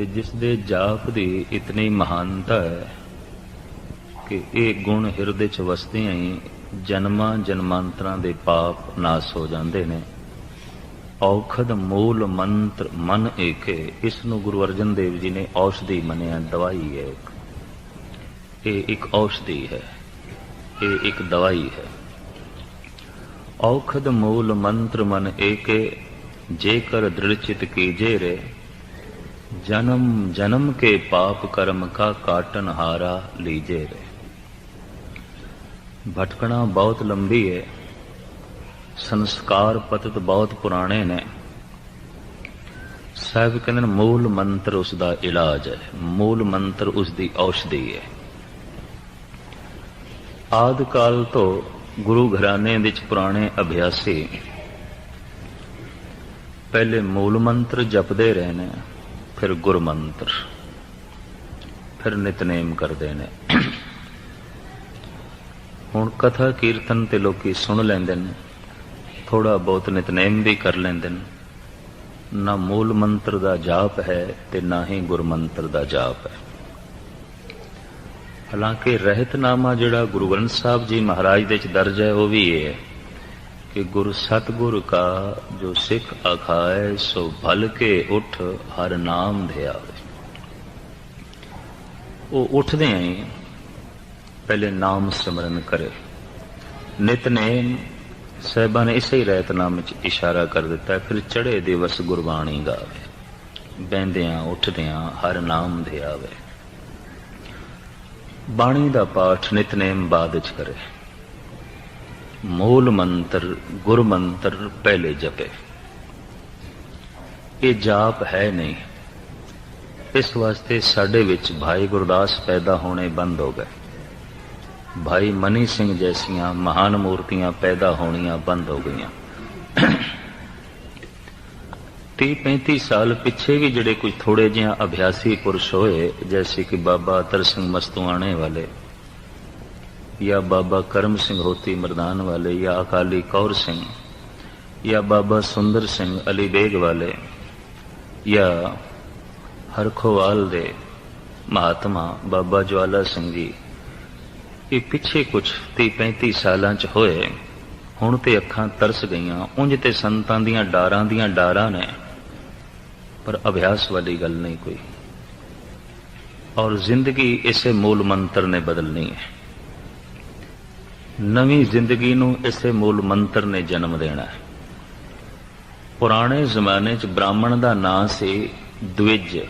ਤੇ ਜਿਸ ਦੇ ਜਾਪ ਦੀ ਇਤਨੀ ਮਹਾਨਤਾ ਹੈ ਕਿ ਇਹ ਗੁਣ ਹਿਰਦੇ 'ਚ ਵਸਦਿਆਂ ਹੀ ਜਨਮਾਂ ਜਨਮਾਂਤਰਾਂ ਦੇ ਪਾਪ ਨਾਸ ਹੋ ਜਾਂਦੇ ਨੇ। ਔਖਦ ਮੂਲ ਮੰਤਰ ਮਨ ਏਕੇ ਇਸ ਨੂੰ ਗੁਰੂ ਅਰਜਨ ਦੇਵ ਜੀ ਨੇ ਔਸ਼ਧੀ ਮੰਨਿਆ, ਦਵਾਈ ਹੈ ਇਹ ਇੱਕ ਔਸ਼ਧੀ ਹੈ, ਇਹ ਇੱਕ ਦਵਾਈ ਹੈ। ਔਖਦ ਮੂਲ ਮੰਤਰ ਮਨ ਏਕੇ, ਜੇਕਰ ਦ੍ਰਿੜਚਿਤ ਕੀਜੇ ਰੇ ਜਨਮ ਜਨਮ ਕੇ ਪਾਪ ਕਰਮ ਕਾ ਕਾਟਨ ਹਾਰਾ ਲੀਜੇ ਰੇ। ਭਟਕਣਾ ਬਹੁਤ ਲੰਬੀ ਹੈ ਸੰਸਕਾਰ ਪਤਤ ਬਹੁਤ ਪੁਰਾਣੇ ਨੇ। ਸਾਹਿਬ ਕਹਿੰਦੇ ਨੇ, ਮੂਲ ਮੰਤਰ ਉਸ ਦਾ ਇਲਾਜ ਹੈ। ਮੂਲ ਮੰਤਰ ਉਸ ਦੀ ਔਸ਼ਧੀ ਹੈ ਆਦ ਕਾਲ ਤੋਂ ਗੁਰੂ ਘਰਾਣੇ ਵਿੱਚ ਪੁਰਾਣੇ ਅਭਿਆਸੀ ਪਹਿਲੇ ਮੂਲ ਮੰਤਰ ਜਪਦੇ ਰਹੇ ਨੇ। ਫਿਰ ਗੁਰ ਮੰਤਰ ਫਿਰ ਨਿਤਨੇਮ ਕਰਦੇ ਨੇ। ਹੁਣ ਕਥਾ ਕੀਰਤਨ ਤੇ ਲੋਕੀ ਸੁਣ ਲੈਂਦੇ ਨੇ ਥੋੜਾ ਬਹੁਤ ਨਿਤਨੇਮ ਵੀ ਕਰ ਲੈਂਦੇ ਨੇ। ਨਾ ਮੂਲ ਮੰਤਰ ਦਾ ਜਾਪ ਹੈ ਤੇ ਨਾ ਹੀ ਗੁਰ ਮੰਤਰ ਦਾ ਜਾਪ ਹੈ। ਹਾਲਾਂਕਿ ਰਹਿਤਨਾਮਾ ਜਿਹੜਾ ਗੁਰੂ ਗ੍ਰੰਥ ਸਾਹਿਬ ਜੀ ਮਹਾਰਾਜ ਦੇ ਚ ਦਰਜ ਹੈ, ਉਹ ਵੀ ਇਹ ਹੈ। ਕਿ ਗੁਰ ਸਤਗੁਰ ਕਾ ਜੋ ਸਿੱਖ ਅਖਾਏ, ਸੋ ਭਲ ਕੇ ਉਠ ਹਰ ਨਾਮ ਆਵੇ ਉਹ ਉੱਠਦੇ ਆਂ ਪਹਿਲੇ ਨਾਮ ਸਿਮਰਨ ਕਰੇ। ਨਿਤਨੇਮ ਸਹਿਬਾਂ ਨੇ ਇਸੇ ਹੀ ਵਿੱਚ ਇਸ਼ਾਰਾ ਕਰ ਦਿੱਤਾ, ਫਿਰ ਚੜੇ ਦਿਵਸ ਗੁਰਬਾਣੀ ਗਾਵੇ। ਬੈੰਦਿਆਂ ਉੱਠਦਿਆਂ ਹਰ ਨਾਮ ਦੇ ਆਵੇ ਬਾਣੀ ਦਾ ਪਾਠ ਨਿਤਨੇਮ ਬਾਅਦ ਵਿੱਚ ਕਰੇ। ਮੂਲ ਮੰਤਰ, ਗੁਰ ਮੰਤਰ ਪਹਿਲੇ ਜਪੇ। ਇਹ ਜਾਪ ਹੈ ਨਹੀਂ। ਇਸ ਵਾਸਤੇ ਸਾਡੇ ਵਿੱਚ ਭਾਈ ਗੁਰਦਾਸ ਪੈਦਾ ਹੋਣੇ ਬੰਦ ਹੋ ਗਏ। ਭਾਈ ਮਨੀ ਸਿੰਘ ਜੈਸੀਆਂ ਮਹਾਨ ਮੂਰਤੀਆਂ ਪੈਦਾ ਹੋਣੀਆਂ ਬੰਦ ਹੋ ਗਈਆਂ। 30 35 ਸਾਲ ਪਿੱਛੇ ਵੀ ਜਿਹੜੇ ਕੁਝ ਥੋੜੇ ਜਿਹਾ ਅਭਿਆਸੀ ਪੁਰਸ਼ ਹੋਏ, ਜੈਸੇ ਕਿ ਬਾਬਾ ਅਤਰ ਸਿੰਘ ਮਸਤੂਆਣੇ ਵਾਲੇ ਜਾਂ ਬਾਬਾ ਕਰਮ ਸਿੰਘ ਹੋਤੀ ਮਰਦਾਨ ਵਾਲੇ ਜਾਂ ਅਕਾਲੀ ਕੌਰ ਸਿੰਘ ਜਾਂ ਬਾਬਾ ਸੁੰਦਰ ਸਿੰਘ ਅਲੀ ਬੇਗ ਵਾਲੇ ਜਾਂ ਹਰਖੋਵਾਲ ਦੇ ਮਹਾਤਮਾ ਬਾਬਾ ਜਵਾਲਾ ਸਿੰਘ ਜੀ ਇਹ ਪਿੱਛੇ ਕੁਝ 30 35 ਸਾਲਾਂ ਚ ਹੋਏ ਹੁਣ ਤੇ ਅੱਖਾਂ ਤਰਸ ਗਈਆਂ ਉਂਝ ਤੇ ਸੰਤਾਂ ਦੀਆਂ ਡਾਰਾਂ ਦੀਆਂ ਡਾਰਾਂ ਨੇ ਪਰ ਅਭਿਆਸ ਵਾਲੀ ਗੱਲ ਨਹੀਂ ਕੋਈ ਔਰ ਜ਼ਿੰਦਗੀ ਇਸੇ ਮੂਲ ਮੰਤਰ ਨੇ ਬਦਲਣੀ ਹੈ ਨਵੀਂ ਜ਼ਿੰਦਗੀ ਨੂੰ ਇਸੇ ਮੂਲ ਮੰਤਰ ਨੇ ਜਨਮ ਦੇਣਾ ਹੈ। ਪੁਰਾਣੇ ਜ਼ਮਾਨੇ 'ਚ ਬ੍ਰਾਹਮਣ ਦਾ ਨਾਂ ਸੀ ਦਵਿਜ,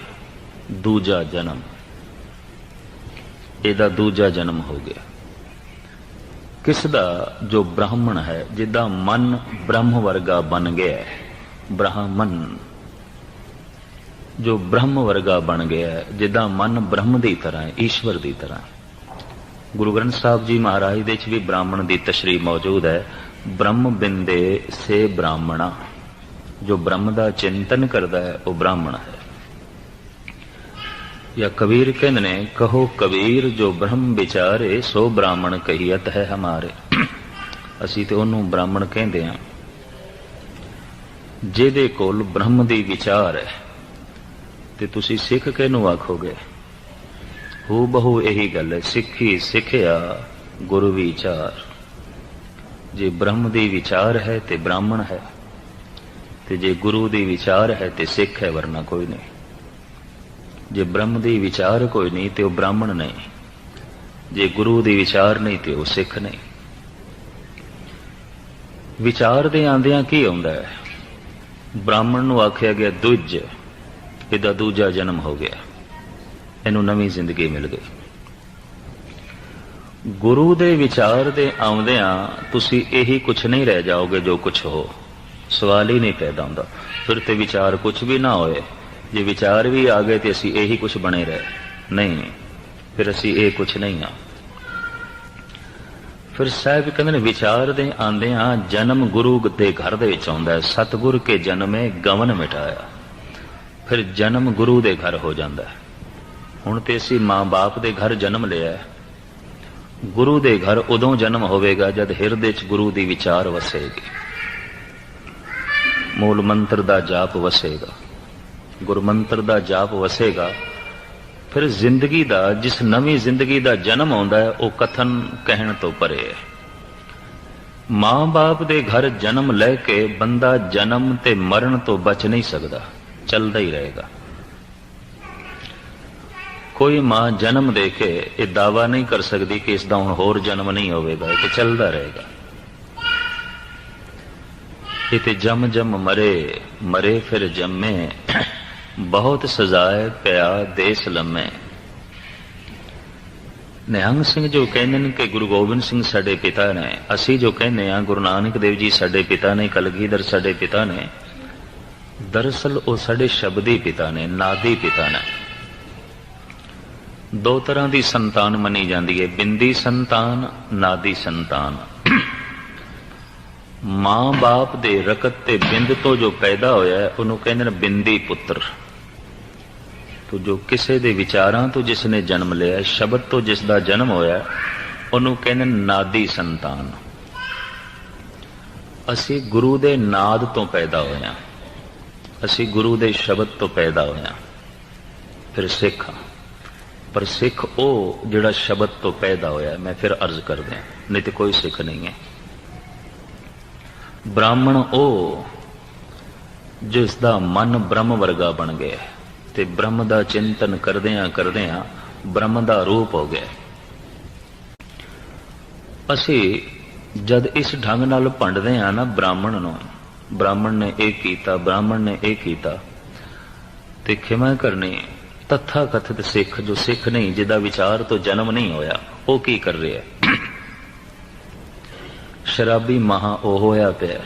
ਦੂਜਾ ਜਨਮ। ਇਹਦਾ ਦੂਜਾ ਜਨਮ ਹੋ ਗਿਆ। ਕਿਸ ਦਾ? ਜੋ ਬ੍ਰਾਹਮਣ ਹੈ ਜਿਹਦਾ ਮਨ ਬ੍ਰਹਮ ਵਰਗਾ ਬਣ ਗਿਆ ਹੈ। ਬ੍ਰਾਹਮਣ। ਜੋ ਬ੍ਰਹਮ ਵਰਗਾ ਬਣ ਗਿਆ ਹੈ ਜਿਹਦਾ ਮਨ ਬ੍ਰਹਮ ਦੀ ਤਰ੍ਹਾਂ ਈਸ਼ਵਰ ਦੀ ਤਰ੍ਹਾਂ ਗੁਰੂ ਗ੍ਰੰਥ ਸਾਹਿਬ ਜੀ ਮਹਾਰਾਜ ਦੇ ਵਿੱਚ ਵੀ ਬ੍ਰਾਹਮਣ ਦੀ ਤਸ਼ਰੀਹ ਮੌਜੂਦ ਹੈ। ਬ੍ਰਹਮ ਬਿੰਦੇ ਸੇ ਬ੍ਰਾਹਮਣਾ। ਜੋ ਬ੍ਰਹਮ ਦਾ ਚਿੰਤਨ ਕਰਦਾ ਹੈ, ਉਹ ਬ੍ਰਾਹਮਣ ਹੈ। ਜਾਂ ਕਬੀਰ ਕਹਿੰਦੇ ਨੇ, ਕਹੋ ਕਬੀਰ, ਜੋ ਬ੍ਰਹਮ ਵਿਚਾਰੇ, ਸੋ ਬ੍ਰਾਹਮਣ ਕਹੀਅਤ ਹੈ ਹਮਾਰੇ। ਅਸੀਂ ਤੇ ਉਹਨੂੰ ਬ੍ਰਾਹਮਣ ਕਹਿੰਦੇ ਆ ਜਿਹਦੇ ਕੋਲ ਬ੍ਰਹਮ ਦੀ ਵਿਚਾਰ ਹੈ, ਤੇ ਤੁਸੀਂ ਸਿੱਖ ਕਿਹਨੂੰ ਆਖੋਗੇ? ਹੂ ਬਹੂ ਇਹੀ ਗੱਲ ਹੈ ਸਿੱਖੀ ਸਿੱਖਿਆ ਗੁਰੂ ਵਿਚਾਰ। ਜੇ ਬ੍ਰਹਮ ਦੀ ਵਿਚਾਰ ਹੈ ਤੇ ਬ੍ਰਾਹਮਣ ਹੈ, ਤੇ ਜੇ ਗੁਰੂ ਦੀ ਵਿਚਾਰ ਹੈ ਤੇ ਸਿੱਖ ਹੈ, ਵਰਨਾ ਕੋਈ ਨਹੀਂ। ਜੇ ਬ੍ਰਹਮ ਦੀ ਵਿਚਾਰ ਕੋਈ ਨਹੀਂ ਤੇ ਉਹ ਬ੍ਰਾਹਮਣ ਨਹੀਂ। ਜੇ ਗੁਰੂ ਦੀ ਵਿਚਾਰ ਨਹੀਂ ਤੇ ਉਹ ਸਿੱਖ ਨਹੀਂ। ਵਿਚਾਰ ਦੇ ਆਂਦਿਆਂ ਕੀ ਆਉਂਦਾ ਹੈ? ਬ੍ਰਾਹਮਣ ਨੂੰ ਆਖਿਆ ਗਿਆ, ਦੁੱਜ, ਇਹਦਾ ਦੂਜਾ ਜਨਮ ਹੋ ਗਿਆ। ਇਹਨੂੰ ਨਵੀਂ ਜ਼ਿੰਦਗੀ ਮਿਲ ਗਈ। ਗੁਰੂ ਦੇ ਵਿਚਾਰ ਦੇ ਆਉਂਦਿਆਂ ਤੁਸੀਂ ਇਹੀ ਕੁਝ ਨਹੀਂ ਰਹਿ ਜਾਓਗੇ ਜੋ ਕੁਝ ਹੋ। ਸਵਾਲ ਹੀ ਨਹੀਂ ਪੈਦਾ ਹੁੰਦਾ। ਫਿਰ ਤੇ ਵਿਚਾਰ ਕੁਝ ਵੀ ਨਾ ਹੋਏ। ਜੇ ਵਿਚਾਰ ਵੀ ਆ ਗਏ ਤੇ ਅਸੀਂ ਇਹੀ ਕੁਝ ਬਣੇ ਰਹੇ। ਨਹੀਂ, ਫਿਰ ਅਸੀਂ ਇਹ ਕੁਝ ਨਹੀਂ ਆ। ਫਿਰ ਸਾਹਿਬ ਕਹਿੰਦੇ ਨੇ, ਵਿਚਾਰ ਦੇ ਆਂਦਿਆਂ ਜਨਮ ਗੁਰੂ ਦੇ ਘਰ ਦੇ ਵਿੱਚ ਆਉਂਦਾ ਹੈ। ਸਤਗੁਰ ਕੇ ਜਨਮੇ ਗਵਨ ਮਿਟਾਇਆ। ਫਿਰ ਜਨਮ ਗੁਰੂ ਦੇ ਘਰ ਹੋ ਜਾਂਦਾ ਹੈ। ਹੁਣ ਤੇ ਅਸੀਂ ਮਾਂ-ਬਾਪ ਦੇ ਘਰ ਜਨਮ ਲਿਆ ਗੁਰੂ ਦੇ ਘਰ ਉਦੋਂ ਜਨਮ ਹੋਵੇਗਾ ਜਦ ਹਿਰਦੇ 'ਚ ਗੁਰੂ ਦੀ ਵਿਚਾਰ ਵਸੇਗੀ। ਮੂਲ ਮੰਤਰ ਦਾ ਜਾਪ ਵਸੇਗਾ। ਗੁਰਮੰਤਰ ਦਾ ਜਾਪ ਵਸੇਗਾ। ਫਿਰ ਜ਼ਿੰਦਗੀ ਦਾ, ਜਿਸ ਨਵੀਂ ਜ਼ਿੰਦਗੀ ਦਾ ਜਨਮ ਆਉਂਦਾ ਹੈ, ਉਹ ਕਥਨ ਕਹਿਣ ਤੋਂ ਪਰੇ ਹੈ। ਮਾਂ-ਬਾਪ ਦੇ ਘਰ ਜਨਮ ਲੈ ਕੇ ਬੰਦਾ ਜਨਮ ਤੇ ਮਰਨ ਤੋਂ ਬਚ ਨਹੀਂ ਸਕਦਾ, ਚੱਲਦਾ ਹੀ ਰਹੇਗਾ। ਕੋਈ ਮਾਂ ਜਨਮ ਦੇ ਕੇ ਇਹ ਦਾਵਾ ਨਹੀਂ ਕਰ ਸਕਦੀ ਕਿ ਇਸ ਦਾ ਹੁਣ ਹੋਰ ਜਨਮ ਨਹੀਂ ਹੋਵੇਗਾ, ਇਹ ਚੱਲਦਾ ਰਹੇਗਾ। ਇਹ ਤੇ ਜਮ ਜਮ ਮਰੇ ਮਰੇ ਫਿਰ ਜੰਮੇ, ਬਹੁਤ ਸਜ਼ਾਏ ਪਿਆ ਦੇਸ ਲੰਮੇ। ਨਿਹੰਗ ਸਿੰਘ ਜੋ ਕਹਿੰਦੇ ਨੇ ਕਿ ਗੁਰੂ ਗੋਬਿੰਦ ਸਿੰਘ ਸਾਡੇ ਪਿਤਾ ਨੇ, ਅਸੀਂ ਜੋ ਕਹਿੰਦੇ ਆ ਗੁਰੂ ਨਾਨਕ ਦੇਵ ਜੀ ਸਾਡੇ ਪਿਤਾ ਨੇ, ਕਲਗੀਧਰ ਸਾਡੇ ਪਿਤਾ ਨੇ, ਦਰਅਸਲ ਉਹ ਸਾਡੇ ਸ਼ਬਦੀ ਪਿਤਾ ਨੇ, ਨਾਦੀ ਪਿਤਾ ਨੇ। ਦੋ ਤਰ੍ਹਾਂ ਦੀ ਸੰਤਾਨ ਮੰਨੀ ਜਾਂਦੀ ਹੈ। ਬਿੰਦੀ ਸੰਤਾਨ, ਨਾਦੀ ਸੰਤਾਨ। ਮਾਂ-ਬਾਪ ਦੇ ਰਕਤ ਤੇ ਬਿੰਦ ਤੋਂ ਜੋ ਪੈਦਾ ਹੋਇਆ ਉਹਨੂੰ ਕਹਿੰਦੇ ਨੇ ਬਿੰਦੀ ਪੁੱਤਰ। ਤੋ ਜੋ ਕਿਸੇ ਦੇ ਵਿਚਾਰਾਂ ਤੋਂ ਜਿਸ ਨੇ ਜਨਮ ਲਿਆ ਸ਼ਬਦ ਤੋਂ ਜਿਸ ਦਾ ਜਨਮ ਹੋਇਆ ਉਹਨੂੰ ਕਹਿੰਦੇ ਨਾਦੀ ਸੰਤਾਨ। ਅਸੀਂ ਗੁਰੂ ਦੇ ਨਾਦ ਤੋਂ ਪੈਦਾ ਹੋਇਆ ਅਸੀਂ ਗੁਰੂ ਦੇ ਸ਼ਬਦ ਤੋਂ ਪੈਦਾ ਹੋਇਆ ਫਿਰ ਸਿੱਖ ਪਰ ਸਿੱਖ ਉਹ ਜਿਹੜਾ ਸ਼ਬਦ ਤੋਂ ਪੈਦਾ ਹੋਇਆ, ਮੈਂ ਫਿਰ ਅਰਜ਼ ਕਰਦਾ ਨਹੀਂ ਤੇ ਕੋਈ ਸਿੱਖ ਨਹੀਂ ਹੈ। ਬ੍ਰਾਹਮਣ ਉਹ ਜਿਸ ਦਾ ਮਨ ਬ੍ਰਹਮ ਵਰਗਾ ਬਣ ਗਿਆ ਤੇ ਬ੍ਰਹਮ ਦਾ ਚਿੰਤਨ ਕਰਦਿਆਂ ਕਰਦਿਆਂ ਬ੍ਰਹਮ ਦਾ ਰੂਪ ਹੋ ਗਿਆ ਅਸੀਂ ਜਦ ਇਸ ਢੰਗ ਨਾਲ ਭੰਡਦੇ ਆ ਨਾ ਬ੍ਰਾਹਮਣ ਨੂੰ, ਬ੍ਰਾਹਮਣ ਨੇ ਇਹ ਕੀਤਾ, ਬ੍ਰਾਹਮਣ ਨੇ ਇਹ ਕੀਤਾ, ਤੇ ਖਿਮਾ ਕਰਨੀ ਤਥਾ ਕਥਿਤ ਸਿੱਖ ਜੋ ਸਿੱਖ ਨਹੀਂ, ਜਿਹਦਾ ਵਿਚਾਰ ਤੋਂ ਜਨਮ ਨਹੀਂ ਹੋਇਆ, ਉਹ ਕੀ ਕਰ ਰਿਹਾ ਸ਼ਰਾਬੀ ਮਹਾ ਉਹ ਹੋਇਆ ਪਿਆ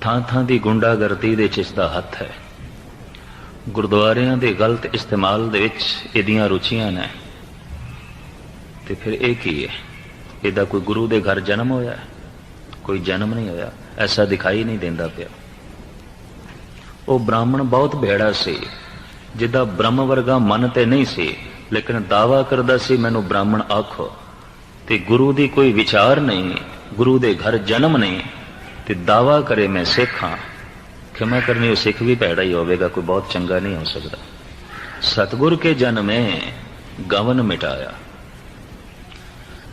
ਥਾਂ ਥਾਂ ਦੀ ਗੁੰਡਾਗਰਦੀ ਦੇ ਚ ਇਸ ਦਾ ਹੱਥ ਹੈ। ਗੁਰਦੁਆਰਿਆਂ ਦੇ ਗਲਤ ਇਸਤੇਮਾਲ ਦੇ ਵਿੱਚ ਇਹਦੀਆਂ ਰੁਚੀਆਂ ਨੇ। ਤੇ ਫਿਰ ਇਹ ਕੀ ਹੈ? ਇਹਦਾ ਕੋਈ ਗੁਰੂ ਦੇ ਘਰ ਜਨਮ ਹੋਇਆ ਕੋਈ ਜਨਮ ਨਹੀਂ ਹੋਇਆ। ਐਸਾ ਦਿਖਾਈ ਨਹੀਂ ਦਿੰਦਾ ਪਿਆ। ਉਹ ਬ੍ਰਾਹਮਣ ਬਹੁਤ ਭੇੜਾ ਸੀ। ਜਿਹਦਾ ਬ੍ਰਹਮ ਵਰਗਾ ਮਨ ਤੇ ਨਹੀਂ ਸੀ, ਲੇਕਿਨ ਦਾਵਾ ਕਰਦਾ ਸੀ, ਮੈਨੂੰ ਬ੍ਰਾਹਮਣ ਆਖੋ। ਤੇ ਗੁਰੂ ਦੀ ਕੋਈ ਵਿਚਾਰ ਨਹੀਂ, ਗੁਰੂ ਦੇ ਘਰ ਜਨਮ ਨਹੀਂ, ਤੇ ਦਾਵਾ ਕਰੇ ਮੈਂ ਸਿੱਖ ਹਾਂ। ਖਿਮਾ ਕਰਨੀ ਉਹ ਸਿੱਖ ਵੀ ਭੈੜਾ ਹੀ ਹੋਵੇਗਾ, ਕੋਈ ਬਹੁਤ ਚੰਗਾ ਨਹੀਂ ਹੋ ਸਕਦਾ। ਸਤਗੁਰ ਕੇ ਜਨਮੇ ਗਵਨ ਮਿਟਾਇਆ।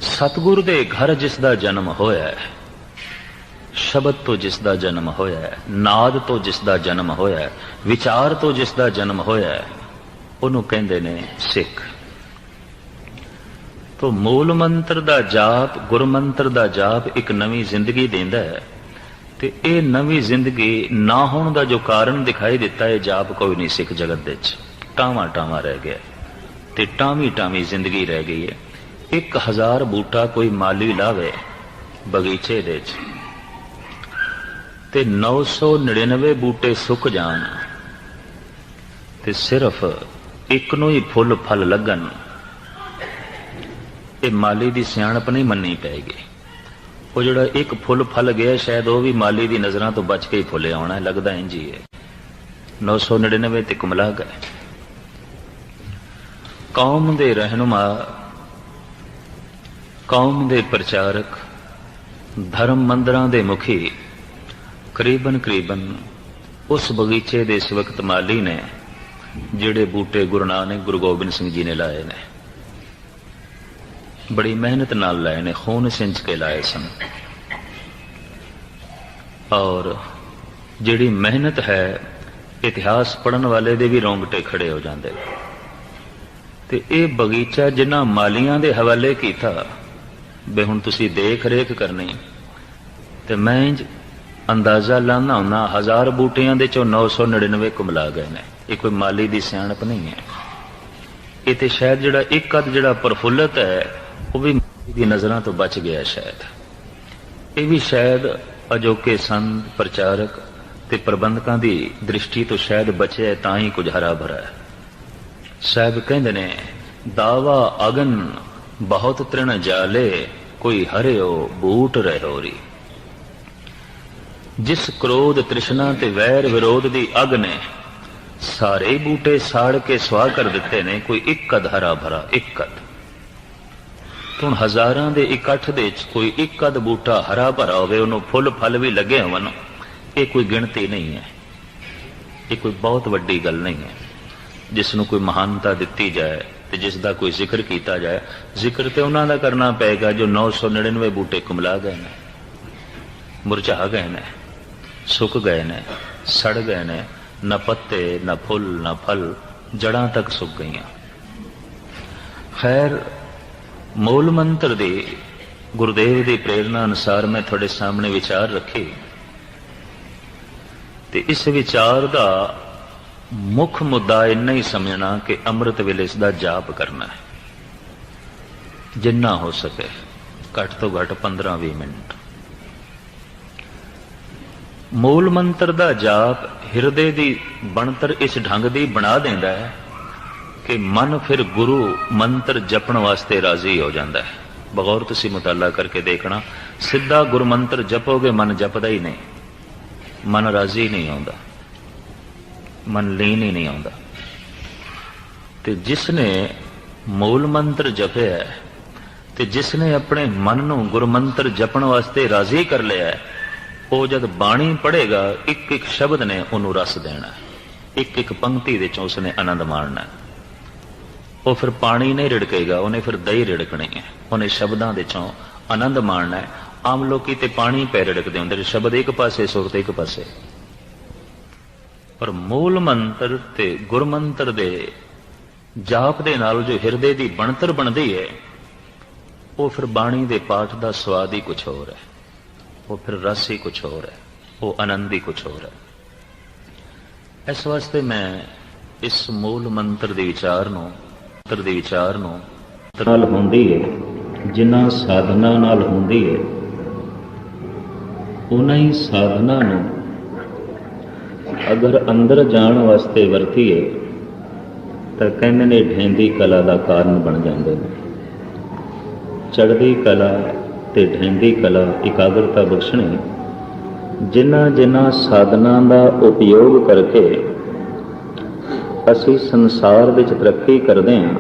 ਸਤਗੁਰ ਦੇ ਘਰ ਜਿਸ ਦਾ ਜਨਮ ਹੋਇਆ ਹੈ ਸ਼ਬਦ ਤੋਂ ਜਿਸ ਦਾ ਜਨਮ ਹੋਇਆ ਹੈ, ਨਾਦ ਤੋਂ ਜਿਸ ਦਾ ਜਨਮ ਹੋਇਆ ਹੈ, ਵਿਚਾਰ ਤੋਂ ਜਿਸ ਦਾ ਜਨਮ ਹੋਇਆ ਹੈ, ਉਹਨੂੰ ਕਹਿੰਦੇ ਨੇ ਸਿੱਖ। ਤੋ ਮੂਲ ਮੰਤਰ ਦਾ ਜਾਪ, ਗੁਰਮੰਤਰ ਦਾ ਜਾਪ ਇੱਕ ਨਵੀਂ ਜ਼ਿੰਦਗੀ ਦਿੰਦਾ ਹੈ ਤੇ ਇਹ ਨਵੀਂ ਜ਼ਿੰਦਗੀ ਨਾ ਹੋਣ ਦਾ ਜੋ ਕਾਰਨ ਦਿਖਾਈ ਦਿੱਤਾ ਹੈ ਜਾਪ ਕੋਈ ਨਹੀਂ ਸਿੱਖ ਜਗਤ ਦੇ ਵਿੱਚ। ਟਾਵਾ ਟਾਵਾ ਰਹਿ ਗਿਆ ਤੇ ਟਾਵੀ ਟਾਵੀ ਜ਼ਿੰਦਗੀ ਰਹਿ ਗਈ ਹੈ। 1000 ਬੂਟਾ ਕੋਈ ਮਾਲੀ ਲਾਵੇ ਬਗੀਚੇ ਦੇ ਵਿੱਚ। ਤੇ 999 ਬੂਟੇ ਸੁੱਕ ਜਾਣ ਤੇ ਸਿਰਫ ਇੱਕ ਨੂੰ ਹੀ ਫੁੱਲ ਫਲ ਲੱਗਣ, ਇਹ ਮਾਲੀ ਦੀ ਸਿਆਣਪ ਨਹੀਂ ਮੰਨੀ ਪੈਗੀ। ਉਹ ਜਿਹੜਾ ਇੱਕ ਫੁੱਲ ਫਲ ਗਿਆ, ਸ਼ਾਇਦ ਉਹ ਵੀ ਮਾਲੀ ਦੀ ਨਜ਼ਰਾਂ ਤੋਂ ਬਚ ਕੇ ਹੀ ਫੁੱਲੇ ਆਉਣਾ ਲੱਗਦਾ ਇੰਜ ਹੀ ਹੈ। 999 ਤੇ ਕੁਮਲਾ ਗਏ ਕੌਮ ਦੇ ਰਹਿਨੁਮਾ, ਕੌਮ ਦੇ ਪ੍ਰਚਾਰਕ, ਧਰਮ ਮੰਦਰਾਂ ਦੇ ਮੁਖੀ ਕਰੀਬਨ ਕਰੀਬਨ ਉਸ ਬਗੀਚੇ ਦੇ ਇਸ ਵਕਤ ਮਾਲੀ ਨੇ, ਜਿਹੜੇ ਬੂਟੇ ਗੁਰੂ ਨਾਨਕ, ਗੁਰੂ ਗੋਬਿੰਦ ਸਿੰਘ ਜੀ ਨੇ ਲਾਏ ਨੇ। ਬੜੀ ਮਿਹਨਤ ਨਾਲ ਲਾਏ ਨੇ, ਖੂਨ ਸਿੰਚ ਕੇ ਲਾਏ ਸਨ। ਔਰ ਜਿਹੜੀ ਮਿਹਨਤ ਹੈ, ਇਤਿਹਾਸ ਪੜਨ ਵਾਲੇ ਦੇ ਵੀ ਰੋਂਗਟੇ ਖੜੇ ਹੋ ਜਾਂਦੇ ਤੇ ਇਹ ਬਗੀਚਾ ਜਿਨ੍ਹਾਂ ਮਾਲੀਆਂ ਦੇ ਹਵਾਲੇ ਕੀਤਾ ਬੇ ਹੁਣ ਤੁਸੀਂ ਦੇਖ ਰੇਖ ਕਰਨੀ, ਤੇ ਮੈਂ ਇੰਜ ਅੰਦਾਜ਼ਾ ਲਾਣਾ ਹੁਣਾ ਹਜ਼ਾਰ ਬੂਟਿਆਂ ਦੇ ਚੋਂ 999 ਕੁਮਲਾ ਗਏ ਨੇ। ਇਹ ਕੋਈ ਮਾਲੀ ਦੀ ਸਿਆਣਪ ਨਹੀਂ ਹੈ। ਇਹ ਤੇ ਸ਼ਾਇਦ ਜਿਹੜਾ ਇੱਕ ਅੱਧ ਜਿਹੜਾ ਪ੍ਰਫੁੱਲਤ ਹੈ, ਉਹ ਵੀ ਦੀ ਨਜ਼ਰਾਂ ਤੋਂ ਬਚ ਗਿਆ ਸ਼ਾਇਦ। ਇਹ ਵੀ ਸ਼ਾਇਦ ਅਜੋਕੇ ਸੰਤ, ਪ੍ਰਚਾਰਕ ਤੇ ਪ੍ਰਬੰਧਕਾਂ ਦੀ ਦ੍ਰਿਸ਼ਟੀ ਤੋਂ ਸ਼ਾਇਦ ਬਚਿਆ ਤਾਂ ਹੀ ਕੁਝ ਹਰਾ ਭਰਾ ਹੈ। ਸਾਹਿਬ ਕਹਿੰਦੇ ਨੇ, ਦਾਵਾ ਅਗਨ ਬਹੁਤ ਤ੍ਰਿਣ ਜਾਲੇ, ਕੋਈ ਹਰਿਓ ਬੂਟ ਰਹਿਓਰੀ ਜਿਸ ਕ੍ਰੋਧ ਤ੍ਰਿਸ਼ਨਾ ਤੇ ਵੈਰ ਵਿਰੋਧ ਦੀ ਅਗ ਨੇ, ਸਾਰੇ ਬੂਟੇ ਸਾੜ ਕੇ ਸਵਾਹ ਕਰ ਦਿੱਤੇ ਨੇ, ਕੋਈ ਇੱਕ ਕਦ ਹਰਾ ਭਰਾ, ਇੱਕ ਕਦ ਹੁਣ ਹਜ਼ਾਰਾਂ ਦੇ ਇਕੱਠ ਦੇ ਵਿੱਚ ਕੋਈ ਇੱਕ ਕਦ ਬੂਟਾ ਹਰਾ ਭਰਾ ਹੋਵੇ, ਉਹਨੂੰ ਫੁੱਲ ਫਲ ਵੀ ਲੱਗੇ ਹੋਣ ਇਹ ਕੋਈ ਗਿਣਤੀ ਨਹੀਂ ਹੈ। ਇਹ ਕੋਈ ਬਹੁਤ ਵੱਡੀ ਗੱਲ ਨਹੀਂ ਹੈ। ਜਿਸ ਨੂੰ ਕੋਈ ਮਹਾਨਤਾ ਦਿੱਤੀ ਜਾਏ ਤੇ ਜਿਸ ਦਾ ਕੋਈ ਜ਼ਿਕਰ ਕੀਤਾ ਜਾਏ, ਜ਼ਿਕਰ ਤੇ ਉਹਨਾਂ ਦਾ ਕਰਨਾ ਪਏਗਾ ਜੋ 999 ਬੂਟੇ ਕੁਮਲਾ ਗਏ ਨੇ, ਮੁਰਝਾ ਗਏ ਨੇ। ਸੁੱਕ ਗਏ ਨੇ, ਸੜ ਗਏ ਨੇ, ਨਾ ਪੱਤੇ, ਨਾ ਫੁੱਲ, ਨਾ ਫਲ ਜੜਾਂ ਤੱਕ ਸੁੱਕ ਗਈਆਂ। ਖੈਰ, ਮੂਲ ਮੰਤਰ ਦੀ, ਗੁਰਦੇਵ ਦੀ ਪ੍ਰੇਰਣਾ ਅਨੁਸਾਰ ਮੈਂ ਤੁਹਾਡੇ ਸਾਹਮਣੇ ਵਿਚਾਰ ਰੱਖੀ। ਤੇ ਇਸ ਵਿਚਾਰ ਦਾ ਮੁੱਖ ਮੁੱਦਾ ਇੰਨਾ ਹੀ ਸਮਝਣਾ ਕਿ ਅੰਮ੍ਰਿਤ ਵੇਲੇ ਇਸ ਦਾ ਜਾਪ ਕਰਨਾ ਹੈ। ਜਿੰਨਾ ਹੋ ਸਕੇ, ਘੱਟ ਤੋਂ ਘੱਟ 15-20 ਮਿੰਟ। ਮੂਲ ਮੰਤਰ ਦਾ ਜਾਪ ਹਿਰਦੇ ਦੀ ਬਣਤਰ ਇਸ ਢੰਗ ਦੀ ਬਣਾ ਦਿੰਦਾ ਹੈ ਕਿ ਮਨ ਫਿਰ ਗੁਰੂ ਮੰਤਰ ਜਪਣ ਵਾਸਤੇ ਰਾਜ਼ੀ ਹੋ ਜਾਂਦਾ ਹੈ। ਬਗੌਰ ਤੁਸੀਂ ਮੁਤਾਲਾ ਕਰਕੇ ਦੇਖਣਾ ਸਿੱਧਾ ਗੁਰਮੰਤਰ ਜਪੋਗੇ ਮਨ ਜਪਦਾ ਹੀ ਨਹੀਂ। ਮਨ ਰਾਜ਼ੀ ਨਹੀਂ ਆਉਂਦਾ। ਮਨ ਲੀਨ ਹੀ ਨਹੀਂ ਆਉਂਦਾ। ਤੇ ਜਿਸ ਨੇ ਮੂਲ ਮੰਤਰ ਜਪਿਆ ਹੈ, ਤੇ ਜਿਸ ਨੇ ਆਪਣੇ ਮਨ ਨੂੰ ਗੁਰਮੰਤਰ ਜਪਣ ਵਾਸਤੇ ਰਾਜ਼ੀ ਕਰ ਲਿਆ ਹੈ, ਉਹ ਜਦ ਬਾਣੀ ਪੜ੍ਹੇਗਾ ਇੱਕ ਇੱਕ ਸ਼ਬਦ ਨੇ ਉਹਨੂੰ ਰਸ ਦੇਣਾ। ਇੱਕ ਇੱਕ ਪੰਕਤੀ ਦੇ ਚੋਂ ਉਸਨੇ ਆਨੰਦ ਮਾਣਨਾ। ਉਹ ਫਿਰ ਪਾਣੀ ਨਹੀਂ ਰਿੜਕੇਗਾ, ਉਹਨੇ ਫਿਰ ਦਹੀਂ ਰਿੜਕਣੀ ਹੈ। ਉਹਨੇ ਸ਼ਬਦਾਂ ਦੇ ਚੋਂ ਆਨੰਦ ਮਾਣਨਾ ਹੈ। ਆਮ ਲੋਕੀ ਤੇ ਪਾਣੀ ਪੈ ਰਿੜਕਦੇ ਹੁੰਦੇ ਨੇ, ਸ਼ਬਦ ਇੱਕ ਪਾਸੇ ਸੁਰਤ ਇੱਕ ਪਾਸੇ। ਪਰ ਮੂਲ ਮੰਤਰ ਤੇ ਗੁਰਮੰਤਰ ਦੇ ਜਾਪ ਦੇ ਨਾਲ ਜੋ ਹਿਰਦੇ ਦੀ ਬਣਤਰ ਬਣਦੀ ਹੈ, ਉਹ ਫਿਰ ਬਾਣੀ ਦੇ ਪਾਠ ਦਾ ਸਵਾਦ ਹੀ ਕੁਝ ਹੋਰ ਹੈ। ਉਹ ਫਿਰ ਰਸ ਹੀ ਕੁਝ ਹੋਰ ਹੈ, ਉਹ ਆਨੰਦ ਹੀ ਕੁਝ ਹੋਰ ਹੈ। ਇਸ ਵਾਸਤੇ ਮੈਂ ਇਸ ਮੂਲ ਮੰਤਰ ਦੇ ਵਿਚਾਰ ਨੂੰ, ਮੰਤਰ ਦੇ ਵਿਚਾਰ ਨੂੰ ਨਾਲ ਹੁੰਦੀ ਹੈ ਜਿਨ੍ਹਾਂ ਸਾਧਨਾ ਨਾਲ ਹੁੰਦੀ ਹੈ ਉਹਨਾਂ ਹੀ ਸਾਧਨਾ ਨੂੰ ਅਗਰ ਅੰਦਰ ਜਾਣ ਵਾਸਤੇ ਵਰਤੀਏ, ਤਾਂ ਕਹਿੰਦੇ ਨੇ ਢੈਂਦੀ ਕਲਾ ਦਾ ਕਾਰਨ ਬਣ ਜਾਂਦੇ ਨੇ। ਚੜ੍ਹਦੀ ਕਲਾ ਤੇ ਢੈਂਦੀ ਕਲਾ, ਇਕਾਗਰਤਾ ਬਖਸ਼ਣੀ। ਜਿਨ੍ਹਾਂ ਜਿਨ੍ਹਾਂ ਸਾਧਨਾ ਦਾ ਉਪਯੋਗ ਕਰਕੇ ਅਸੀਂ ਸੰਸਾਰ ਵਿੱਚ ਤਰੱਕੀ ਕਰਦੇ ਹਾਂ,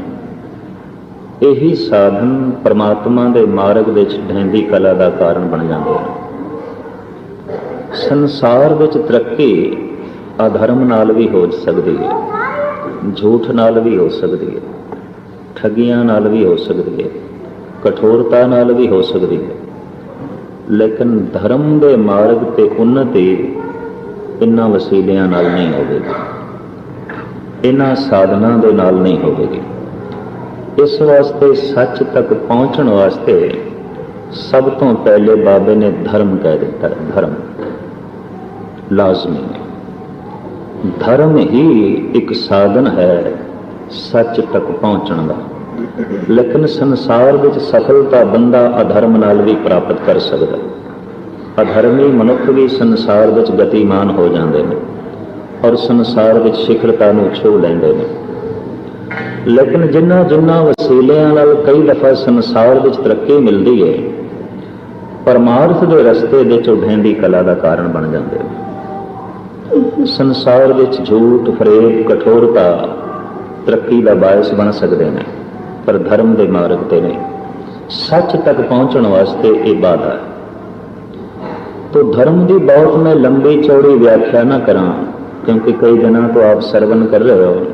ਇਹੀ ਸਾਧਨ ਪ੍ਰਮਾਤਮਾ ਦੇ ਮਾਰਗ ਵਿੱਚ ਢੈਂਦੀ ਕਲਾ ਦਾ ਕਾਰਨ ਬਣ ਜਾਂਦੇ ਹਨ। ਸੰਸਾਰ ਵਿੱਚ ਤਰੱਕੀ ਅਧਰਮ ਨਾਲ ਵੀ ਹੋ ਸਕਦੀ ਹੈ, ਝੂਠ ਨਾਲ ਵੀ ਹੋ ਸਕਦੀ ਹੈ, ਠੱਗੀਆਂ ਨਾਲ ਵੀ ਹੋ ਸਕਦੀ ਹੈ। ਕਠੋਰਤਾ ਨਾਲ ਵੀ ਹੋ ਸਕਦੀ ਹੈ। ਲੇਕਿਨ ਧਰਮ ਦੇ ਮਾਰਗ ਤੇ ਉન્નਤੀ ਇਨ੍ਹਾਂ ਵਸੀਲਿਆਂ ਨਾਲ ਨਹੀਂ ਹੋਵੇਗੀ। ਇਹਨਾਂ ਸਾਧਨਾਂ ਦੇ ਨਾਲ ਨਹੀਂ ਹੋਵੇਗੀ। ਇਸ ਵਾਸਤੇ ਸੱਚ ਤੱਕ ਪਹੁੰਚਣ ਵਾਸਤੇ ਸਭ ਤੋਂ ਪਹਿਲੇ ਬਾਬੇ ਨੇ ਧਰਮ ਕਹਿ ਦਿੱਤਾ, ਧਰਮ। ਲਾਜ਼ਮੀ ਹੈ। ਧਰਮ ਹੀ ਇੱਕ ਸਾਧਨ ਹੈ ਸੱਚ ਤੱਕ ਪਹੁੰਚਣ ਦਾ। ਲੇਕਿਨ ਸੰਸਾਰ ਵਿੱਚ ਸਫਲਤਾ ਬੰਦਾ ਅਧਰਮ ਨਾਲ ਵੀ ਪ੍ਰਾਪਤ ਕਰ ਸਕਦਾ। ਅਧਰਮੀ ਮਨੁੱਖ ਵੀ ਸੰਸਾਰ ਵਿੱਚ ਗਤੀਮਾਨ ਹੋ ਜਾਂਦੇ ਨੇ ਔਰ ਸੰਸਾਰ ਵਿੱਚ ਸਿਖਰਤਾ ਨੂੰ ਛੂ ਲੈਂਦੇ ਨੇ। ਲੇਕਿਨ ਜਿਨ੍ਹਾਂ ਜਿਨ੍ਹਾਂ ਵਸੀਲਿਆਂ ਨਾਲ ਕਈ ਦਫਾ ਸੰਸਾਰ ਵਿੱਚ ਤਰੱਕੀ ਮਿਲਦੀ ਹੈ ਪਰਮਾਰਥ ਦੇ ਰਸਤੇ ਦੇ ਦੀ ਕਲਾ ਦਾ ਕਾਰਨ ਬਣ ਜਾਂਦੇ ਨੇ। ਸੰਸਾਰ ਵਿੱਚ ਝੂਠ, ਫਰੇਬ, ਕਠੋਰਤਾ ਤਰੱਕੀ ਦਾ ਬਾਇਸ ਬਣ ਸਕਦੇ ਨੇ। ਪਰ ਧਰਮ ਦੇ ਮਾਰਗ ਤੇ ਨਹੀਂ ਸੱਚ ਤੱਕ ਪਹੁੰਚਣ ਵਾਸਤੇ ਇਹ ਬਾਧਾ ਹੈ तो धर्म ਦੀ ਬਹੁਤ ਮੈਂ ਲੰਬੀ ਚੌੜੀ ਵਿਆਖਿਆ ਨਾ ਕਰਾਂ ਕਿਉਂਕਿ ਕਈ ਦਿਨਾਂ ਤੋਂ ਆਪ ਸਰਵਨ ਕਰ ਰਹੇ ਹੋ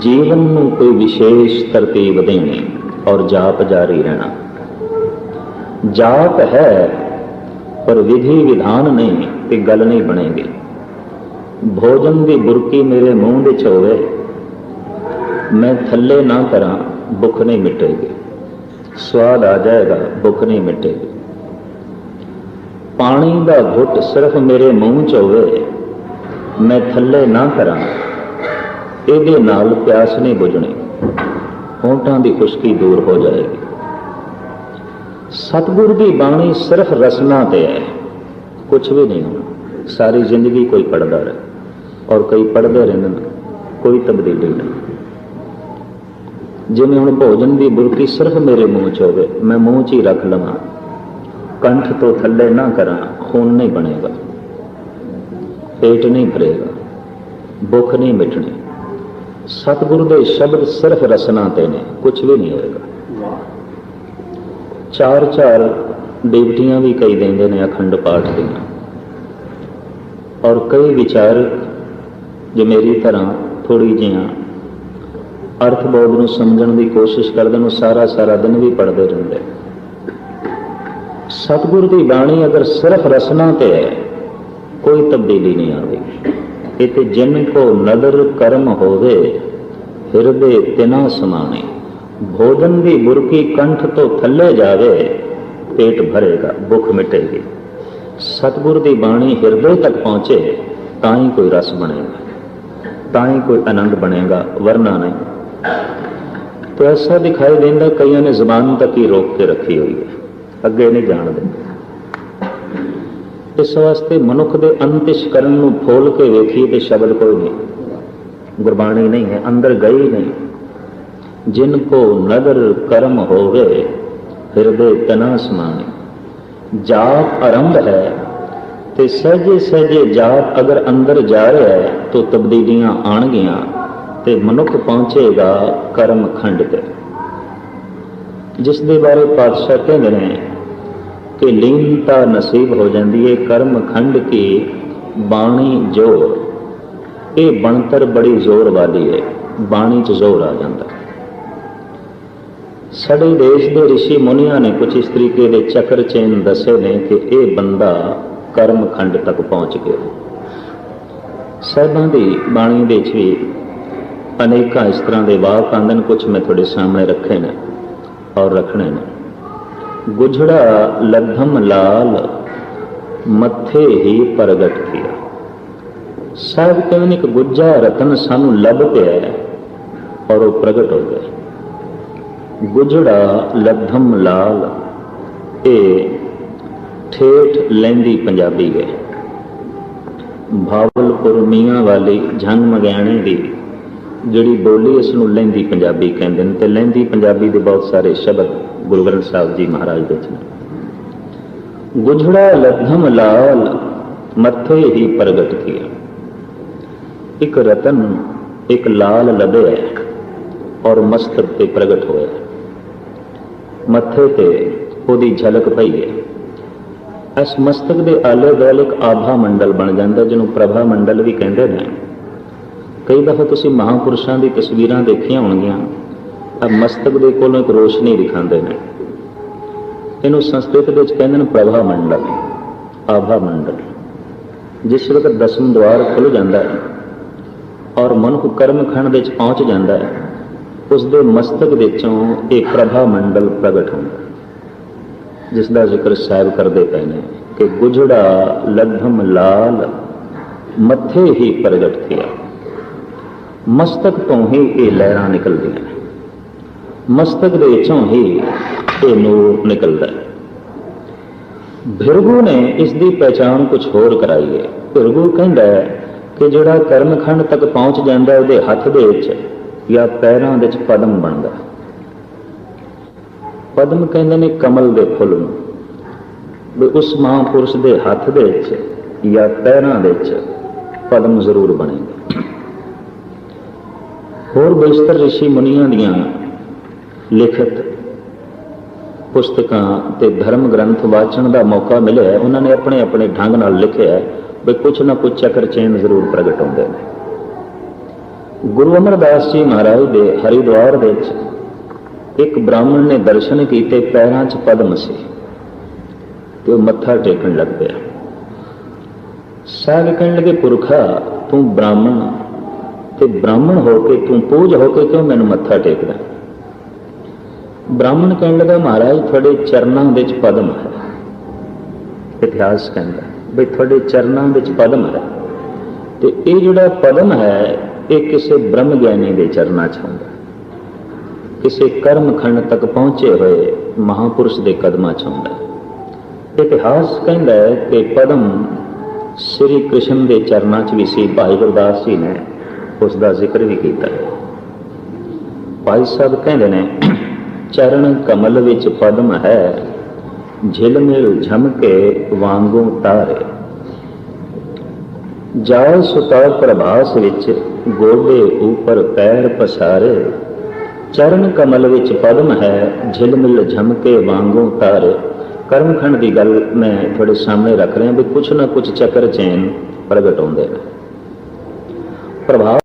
ਜੀਵਨ ਨੂੰ ਕੋਈ ਵਿਸ਼ੇਸ਼ ਤਰਤੀਬ ਦੇਣੀ ਔਰ ਜਾਪ ਜਾਰੀ ਰਹਿਣਾ ਜਾਪ ਹੈ ਪਰ ਵਿਧੀ ਵਿਧਾਨ ਨਹੀਂ ਤੇ ਗੱਲ ਨਹੀਂ ਬਣੇਗੀ ਭੋਜਨ ਦੀ ਬੁਰਕੀ ਮੇਰੇ ਮੂੰਹ ਵਿੱਚ ਹੋਵੇ ਮੈਂ ਥੱਲੇ ਨਾ ਕਰਾਂ ਭੁੱਖ ਨਹੀਂ ਮਿਟੇਗੀ। ਸਵਾਦ ਆ ਜਾਏਗਾ, ਭੁੱਖ ਨਹੀਂ ਮਿਟੇਗੀ। ਪਾਣੀ ਦਾ ਘੁੱਟ ਸਿਰਫ ਮੇਰੇ ਮੂੰਹ 'ਚ ਹੋਵੇ, ਮੈਂ ਥੱਲੇ ਨਾ ਕਰਾਂ ਇਹਦੇ ਨਾਲ ਪਿਆਸ ਨਹੀਂ ਬੁਝਣੀ। ਹੋਂਠਾਂ ਦੀ ਖੁਸ਼ਕੀ ਦੂਰ ਹੋ ਜਾਏਗੀ। ਸਤਿਗੁਰ ਦੀ ਬਾਣੀ ਸਿਰਫ ਰਸਨਾ ਤੇ ਹੈ। ਕੁਝ ਵੀ ਨਹੀਂ ਸਾਰੀ ਜ਼ਿੰਦਗੀ ਕੋਈ ਪੜਦਾ ਰਹੇ। ਔਰ ਕਈ ਪੜਦੇ ਰਹਿੰਦੇ ਨੇ। ਕੋਈ ਤਬਦੀਲੀ ਨਹੀਂ। ਜਿਵੇਂ ਹੁਣ ਭੋਜਨ ਦੀ ਬੁਰਕੀ ਸਿਰਫ ਮੇਰੇ ਮੂੰਹ 'ਚ ਹੋਵੇ, ਮੈਂ ਮੂੰਹ 'ਚ ਹੀ ਰੱਖ ਲਵਾਂ। ਕੰਠ ਤੋਂ ਥੱਲੇ ਨਾ ਕਰਾਂ, ਖੂਨ ਨਹੀਂ ਬਣੇਗਾ। ਪੇਟ ਨਹੀਂ ਭਰੇਗਾ, ਭੁੱਖ ਨਹੀਂ ਮਿਟਣੀ। ਸਤਿਗੁਰੂ ਦੇ ਸ਼ਬਦ ਸਿਰਫ ਰਸਨਾ ਤੇ ਨੇ ਕੁਝ ਵੀ ਨਹੀਂ ਹੋਏਗਾ। ਚਾਰ ਚਾਰ ਡਿਵਟੀਆਂ ਵੀ ਕਈ ਦਿੰਦੇ ਨੇ ਅਖੰਡ ਪਾਠ ਦੀਆਂ। ਔਰ ਕਈ ਵਿਚਾਰ ਜੋ ਮੇਰੀ ਤਰ੍ਹਾਂ ਥੋੜੀ ਜਿਹੀਆਂ ਅਰਥ ਬੋਧ ਨੂੰ ਸਮਝਣ ਦੀ ਕੋਸ਼ਿਸ਼ ਕਰਦੇ ਨੂੰ ਸਾਰਾ ਸਾਰਾ ਦਿਨ ਵੀ ਪੜ੍ਹਦੇ ਰਹਿੰਦੇ। ਸਤਿਗੁਰ ਦੀ ਬਾਣੀ ਅਗਰ ਸਿਰਫ ਰਸਨਾ ਤੇ ਹੈ, ਕੋਈ ਤਬਦੀਲੀ ਨਹੀਂ ਆਵੇਗੀ ਇਹ ਤੇ ਜਿਨ ਕੋ ਨਦਰ ਕਰਮ ਹੋਵੇ, ਹਿਰਦੇ ਤਿਨਾ ਸਮਾਣੇ। ਭੋਜਨ ਦੀ ਬੁਰਕੀ ਕੰਠ ਤੋਂ ਥੱਲੇ ਜਾਵੇ, ਪੇਟ ਭਰੇਗਾ, ਭੁੱਖ ਮਿਟੇਗੀ। ਸਤਿਗੁਰ ਦੀ ਬਾਣੀ ਹਿਰਦੇ ਤੱਕ ਪਹੁੰਚੇ, ਤਾਂ ਹੀ ਕੋਈ ਰਸ ਬਣੇਗਾ। ਤਾਂ ਹੀ ਕੋਈ ਆਨੰਦ ਬਣੇਗਾ, ਵਰਨਾ ਨਹੀਂ। तो ऐसा दिखाई देता कईयों ने ਜ਼ਬਾਨ ਤੱਕ ਹੀ ਰੋਕ ਕੇ ਰੱਖੀ ਹੋਈ ਹੈ ਅੱਗੇ ਨਹੀਂ ਜਾਣਦੇ ਇਸ ਵਾਸਤੇ ਮਨੁੱਖ ਦੇ ਅੰਤਿਸ਼ਕਰਨ ਨੂੰ ਫੋਲ ਕੇ ਵੇਖੀਏ ਤੇ ਸ਼ਬਦ ਕੋਈ ਨਹੀਂ ਗੁਰਬਾਣੀ ਨਹੀਂ ਹੈ ਅੰਦਰ ਗਈ ਨਹੀਂ ਜਿਨ ਕੋ ਨਦਰ ਕਰਮ ਹੋਵੇ ਹਿਰਦੇ ਤਨਾ ਸਮਾਨੇ ਜਾਪ ਆਰੰਭ ਹੈ ਤੇ ਸਹਜੇ ਸਹਜੇ ਜਾਪ ਅਗਰ ਅੰਦਰ ਜਾ ਰਿਹਾ ਹੈ ਤਾਂ ਤਬਦੀਲੀਆਂ ਆਣਗੀਆਂ ਤੇ ਮਨੁੱਖ ਪਹੁੰਚੇਗਾ ਕਰਮ ਖੰਡ ਤੇ। ਜਿਸ ਦੇ ਬਾਰੇ ਪਾਤਸ਼ਾਹ ਕਹਿੰਦੇ ਨੇ ਕਿ ਲੀਨਤਾ ਨਸੀਬ ਹੋ ਜਾਂਦੀ ਹੈ ਕਰਮ ਖੰਡ ਕੀ ਬਾਣੀ ਜੋਰ। ਇਹ ਬਣਤਰ ਬੜੀ ਜ਼ੋਰ ਵਾਲੀ ਹੈ ਬਾਣੀ 'ਚ ਜ਼ੋਰ ਆ ਜਾਂਦਾ। ਸਾਡੇ ਦੇਸ਼ ਦੇ ઋષਿ ਮੁਨੀਆਂ ਨੇ ਕੁਝ ਇਸ ਤਰੀਕੇ ਦੇ ਚੱਕਰ ਚੇਨ ਦੱਸੇ ਨੇ ਕਿ ਇਹ ਬੰਦਾ ਕਰਮ ਖੰਡ ਤੱਕ ਪਹੁੰਚ ਗਿਆ। ਸਾਹਿਬਾਂ ਦੀ ਬਾਣੀ ਦੇ ਵਿੱਚ ਵੀ ਅਨੇਕਾਂ ਇਸ ਤਰ੍ਹਾਂ ਦੇ ਵਾਕ ਆਂਦੇ ਨੇ ਕੁਝ ਮੈਂ ਤੁਹਾਡੇ ਸਾਹਮਣੇ ਰੱਖੇ ਨੇ ਔਰ ਰੱਖਣੇ ਨੇ। ਗੁਜੜਾ ਲਧਮ ਲਾਲ, ਮੱਥੇ ਹੀ ਪ੍ਰਗਟ ਕੀਆ। ਸਾਹਿਬ ਕਹਿੰਦੇ ਨੇ ਕਿ ਗੁੱਜਾ ਰਤਨ ਸਾਨੂੰ ਲੱਭ ਪਿਆ ਔਰ ਉਹ ਪ੍ਰਗਟ ਹੋ ਗਿਆ। ਗੁਜੜਾ ਲਧਮ ਲਾਲ ਇਹ ਠੇਠ ਲੈਂਦੀ ਪੰਜਾਬੀ ਹੈ ਭਾਵਲਪੁਰ ਮੀਆਂ ਵਾਲੀ ਜੰਗ ਮਗਿਆਣੇ ਦੀ। ਜਿਹੜੀ ਬੋਲੀ ਇਸ ਨੂੰ ਲਹਿੰਦੀ ਪੰਜਾਬੀ ਕਹਿੰਦੇ ਨੇ, ਤੇ ਲਹਿੰਦੀ ਪੰਜਾਬੀ ਦੇ ਬਹੁਤ ਸਾਰੇ ਸ਼ਬਦ ਗੁਰੂ ਗ੍ਰੰਥ ਸਾਹਿਬ ਜੀ ਮਹਾਰਾਜ ਦੇ ਚ ਨੇ। ਗੁਜੜਾ ਲਧਮ ਲਾਲ, ਮੱਥੇ ਹੀ ਪ੍ਰਗਟ ਕੀਆ। ਇੱਕ ਰਤਨ, ਇੱਕ ਲਾਲ ਲਬਿਆ ਔਰ ਮਸਤਕ ਤੇ ਪ੍ਰਗਟ ਹੋਇਆ। ਮੱਥੇ ਤੇ ਉਹਦੀ ਝਲਕ ਪਈ ਹੈ। ਇਸ ਮਸਤਕ ਦੇ ਆਲੇ ਦੁਆਲੇ ਇੱਕ ਆਭਾ ਮੰਡਲ ਬਣ ਜਾਂਦਾ, ਜਿਹਨੂੰ ਪ੍ਰਭਾ ਮੰਡਲ ਵੀ ਕਹਿੰਦੇ ਨੇ। ਕਈ ਦਫਾ ਤੁਸੀਂ ਮਹਾਪੁਰਸ਼ਾਂ ਦੀ ਤਸਵੀਰਾਂ ਦੇਖੀਆਂ ਹੋਣਗੀਆਂ ਆ ਮਸਤਕ ਦੇ ਕੋਲੋਂ ਇੱਕ ਰੋਸ਼ਨੀ ਦਿਖਾਉਂਦੇ ਨੇ। ਇਹਨੂੰ ਸੰਸਕ੍ਰਿਤ ਵਿੱਚ ਕਹਿੰਦੇ ਨੇ ਪ੍ਰਭਾ ਮੰਡਲ, ਆਭਾ ਮੰਡਲ। ਜਿਸ ਵਕਤ ਦਸਮ ਦਵਾਰ ਖੁੱਲ ਜਾਂਦਾ ਹੈ ਔਰ ਮਨੁੱਖ ਕਰਮ ਖੰਡ ਵਿੱਚ ਪਹੁੰਚ ਜਾਂਦਾ ਹੈ, ਉਸ ਦੇ ਮਸਤਕ ਵਿੱਚੋਂ ਇਹ ਪ੍ਰਭਾ ਮੰਡਲ ਪ੍ਰਗਟ ਹੁੰਦਾ ਜਿਸ ਦਾ ਜ਼ਿਕਰ ਸਾਹਿਬ ਕਰਦੇ ਪਏ ਨੇ ਕਿ ਗੁਜੜਾ ਲਧਮ ਲਾਲ, ਮੱਥੇ ਹੀ ਪ੍ਰਗਟ ਕੀਆ ਮਸਤਕ ਤੋਂ ਹੀ ਇਹ ਲਹਿਰਾਂ ਨਿਕਲਦੀਆਂ ਨੇ। ਮਸਤਕ ਦੇ ਵਿੱਚੋਂ ਹੀ ਇਹ ਨੂਰ ਨਿਕਲਦਾ ਹੈ। ਭਿਰਗੂ ਨੇ ਇਸ ਦੀ ਪਛਾਣ ਕੁਝ ਹੋਰ ਕਰਾਈ ਹੈ। ਭਿਰਗੂ ਕਹਿੰਦਾ ਹੈ ਕਿ ਜਿਹੜਾ ਕਰਮਖੰਡ ਤੱਕ ਪਹੁੰਚ ਜਾਂਦਾ ਉਹਦੇ ਹੱਥ ਦੇ ਵਿੱਚ ਜਾਂ ਪੈਰਾਂ ਵਿੱਚ ਪਦਮ ਬਣਦਾ ਪਦਮ ਕਹਿੰਦੇ ਨੇ ਕਮਲ ਦੇ ਫੁੱਲ ਨੂੰ। ਵੀ ਉਸ ਮਹਾਂਪੁਰਸ਼ ਦੇ ਹੱਥ ਦੇ ਵਿੱਚ ਜਾਂ ਪੈਰਾਂ ਦੇ ਵਿੱਚ ਪਦਮ ਜ਼ਰੂਰ ਬਣੇਗਾ। ਹੋਰ ਬੇਸ਼ਤਰ ઋષਿ ਮੁਨੀਆਂ ਦੀਆਂ ਲਿਖਤ ਪੁਸਤਕਾਂ ਤੇ ਧਰਮ ਗ੍ਰੰਥ ਵਾਚਣ ਦਾ ਮੌਕਾ ਮਿਲਿਆ ਉਹਨਾਂ ਨੇ ਆਪਣੇ ਆਪਣੇ ਢੰਗ ਨਾਲ ਲਿਖਿਆ ਵੀ ਕੁਛ ਨਾ ਕੁਛ ਚੱਕਰ ਚੇਨ ਜ਼ਰੂਰ ਪ੍ਰਗਟ ਹੁੰਦੇ ਨੇ। ਗੁਰੂ ਅਮਰਦਾਸ ਜੀ ਮਹਾਰਾਜ ਦੇ ਹਰਿਦੁਆਰ ਦੇ ਵਿੱਚ ਇੱਕ ਬ੍ਰਾਹਮਣ ਨੇ ਦਰਸ਼ਨ ਕੀਤੇ, ਪੈਰਾਂ 'ਚ ਪਦਮ ਸੀ ਤੇ ਉਹ ਮੱਥਾ ਟੇਕਣ ਲੱਗ ਪਿਆ। ਸਾਹਿਬ ਕਹਿਣ ਲੱਗੇ, ਪੁਰਖਾ, ਤੂੰ ਬ੍ਰਾਹਮਣ ਤੇ ਬ੍ਰਾਹਮਣ ਹੋ ਕੇ ਤੂੰ ਪੂਜ ਹੋ ਕੇ ਕਿਉਂ ਮੈਨੂੰ ਮੱਥਾ ਟੇਕਦਾ? ਬ੍ਰਾਹਮਣ ਕਹਿਣ ਲੱਗਾ, ਮਹਾਰਾਜ, ਤੁਹਾਡੇ ਚਰਨਾਂ ਵਿੱਚ ਪਦਮ ਹੈ। ਇਤਿਹਾਸ ਕਹਿੰਦਾ, ਵੀ ਤੁਹਾਡੇ ਚਰਨਾਂ ਵਿੱਚ ਪਦਮ ਹੈ। ਤੇ ਇਹ ਜਿਹੜਾ ਪਦਮ ਹੈ, ਇਹ ਕਿਸੇ ਬ੍ਰਹਮ ਗਿਆਨੀ ਦੇ ਚਰਨਾਂ 'ਚ ਹੁੰਦਾ। ਕਿਸੇ ਕਰਮ ਖੰਡ ਤੱਕ ਪਹੁੰਚੇ ਹੋਏ ਮਹਾਪੁਰਸ਼ ਦੇ ਕਦਮਾਂ 'ਚ ਹੁੰਦਾ। ਇਤਿਹਾਸ ਕਹਿੰਦਾ ਕਿ ਪਦਮ ਸ੍ਰੀ ਕ੍ਰਿਸ਼ਨ ਦੇ ਚਰਨਾਂ 'ਚ ਵੀ ਸੀ, ਭਾਈ ਗੁਰਦਾਸ ਜੀ ਨੇ। ਉਸ ਦਾ ਜ਼ਿਕਰ ਵੀ ਕੀਤਾ। ਹੈ ਭਾਈ ਸਾਹਿਬ ਕਹਿੰਦੇ ਨੇ, ਚਰਨ ਕਮਲ ਵਿੱਚ ਪਦਮ ਹੈ, ਝਿਲਮਿਲ ਝਮਕੇ ਵਾਂਗੂ ਤਾਰੇ। ਜਾਇ ਸੁਤਾ ਪ੍ਰਭਾਸ ਵਿੱਚ ਗੋਡੇ ਉੱਪਰ ਪੈਰ ਪਸਾਰੇ। ਚਰਨ ਕਮਲ ਵਿੱਚ ਪਦਮ ਹੈ, ਝਿਲਮਿਲ ਝਮਕੇ ਵਾਂਗੂ ਤਾਰੇ। ਕਰਮਖੰਡ ਦੀ ਗੱਲ ਮੈਂ ਤੁਹਾਡੇ ਸਾਹਮਣੇ ਰੱਖ ਰਿਹਾ ਵੀ ਕੁਛ ਨਾ ਕੁਛ ਚੱਕਰ ਚੈਨ ਪ੍ਰਗਟ ਹੁੰਦੇ ਨੇ। ਪ੍ਰਭਾਵ